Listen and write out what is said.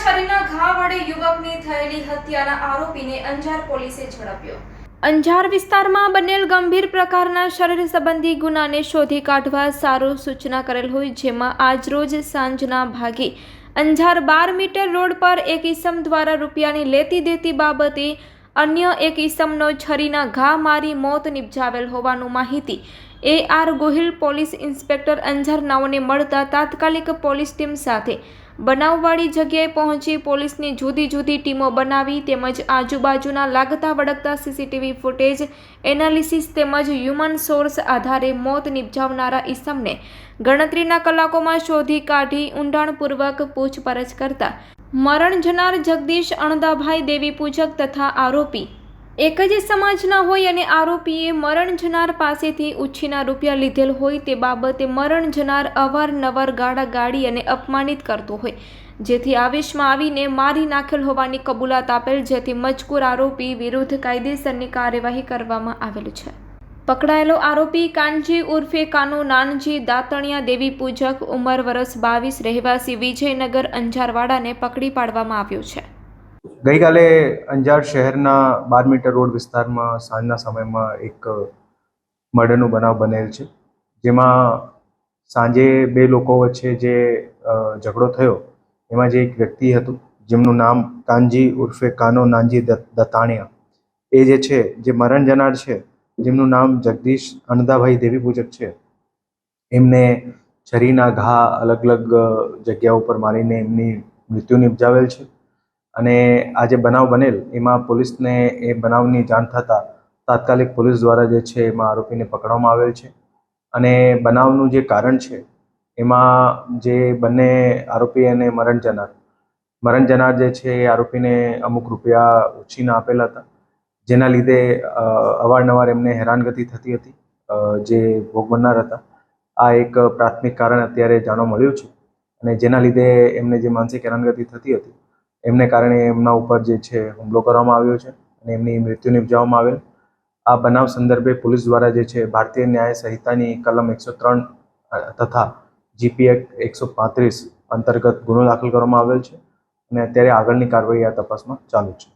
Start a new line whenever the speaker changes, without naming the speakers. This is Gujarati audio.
છરીના ઘા વડે યુવકની થયેલી હત્યાના આરોપીને અંજાર પોલીસે ઝડપ્યો. અંજાર વિસ્તારમાં બનેલ ગંભીર પ્રકારના શરીર સંબંધી ગુનાને શોધી કાઢવા સારો સૂચના કરેલ હોય, જેમાં આજરોજ સાંજના ભાગે અંજાર બાર મીટર રોડ પર એક ઈસમ દ્વારા રૂપિયાની લેતી દેતી બાબતે અન્ય એક ઈસમનો છરીના ઘા મારી મોત નિપજાવેલ હોવાનું માહિતી A R Gohil police inspector Anjar નાઓને મળતા તાત્કાલિક પોલીસ ટીમ સાથે બનાવવાળી જગ્યાએ પહોંચી પોલીસની જુદી જુદી ટીમો બનાવી તેમજ આજુબાજુના લાગતા વળગતા સીસીટીવી ફૂટેજ, એનાલિસિસ તેમજ હ્યુમન સોર્સ આધારે મોત નિપજાવનારા ઈસમને ગણતરીના કલાકોમાં શોધી કાઢી ઊંડાણપૂર્વક પૂછપરછ કરતા. મરણ જનાર જગદીશ અણદાભાઈ દેવી પૂજક તથા આરોપી એક જ સમાજના હોય અને આરોપીએ મરણ જનાર પાસેથી ઉછીના રૂપિયા લીધેલ હોય તે બાબતે મરણ જનાર અવારનવાર ગાળા ગાડી અને અપમાનિત કરતો હોય. જેથી આવેશમાં આવીને મારી નાખેલ હોવાની કબૂલાત આપેલ જેથી મજકૂર આરોપી વિરુદ્ધ કાયદેસરની કાર્યવાહી કરવામાં આવેલ છે. પકડાયેલો આરોપી કાનજી ઉર્ફે કાનો નાનજી દાતણિયા દેવી પૂજક ઉંમર વર્ષ બાવીસ રહેવાસી વિજયનગર અંજારવાડાને પકડી પાડવામાં આવ્યો છે.
ગઈકાલે અંજાર શહેરના બાર મીટર રોડ વિસ્તારમાં સાંજના સમયમાં એક મર્ડરનો બનાવ બનેલ છે. જેમાં સાંજે બે લોકો વચ્ચે જે ઝઘડો થયો, એમાં જે એક વ્યક્તિ હતું, જેમનું નામ કાનજી ઉર્ફે કાનો નાનજી દતાણિયા. એ જે છે, જે મરણ જનાર છે, જેમનું નામ જગદીશ અનદાભાઈ દેવી પૂજક છે, એમને છરીના ઘા અલગ અલગ જગ્યા જગ્યાઓ પર મારીને એમની મૃત્યુ નિપજાવેલ છે. અને આ જે બનાવ બનેલ, એમાં પોલીસને એ બનાવની જાણ થતાં તાત્કાલિક પોલીસ દ્વારા જે છે એમાં આરોપીને પકડવામાં આવેલ છે. અને બનાવનું જે કારણ છે, એમાં જે બંને આરોપી અને મરણ જનાર મરણ જનાર જે છે એ આરોપીને અમુક રૂપિયા ઉછીના આપેલા હતા, જેના લીધે અવારનવાર એમને હેરાનગતિ થતી હતી જે ભોગ બનનાર હતા. આ એક પ્રાથમિક કારણ અત્યારે જાણવા મળ્યું છે અને જેના લીધે એમને જે માનસિક હેરાનગતિ થતી હતી એમને કારણે એમના ઉપર જે છે હુમલો કરવામાં આવ્યો છે અને એમની મૃત્યુ નિપજાવવામાં આવેલ. આ બનાવ સંદર્ભે પોલીસ દ્વારા જે છે ભારતીય ન્યાય સંહિતાની કલમ એકસો ત્રણ તથા જીપી એક્ટ એકસો પાંત્રીસ અંતર્ગત ગુનો દાખલ કરવામાં આવેલ છે અને અત્યારે આગળની કાર્યવાહી આ તપાસમાં ચાલુ છે.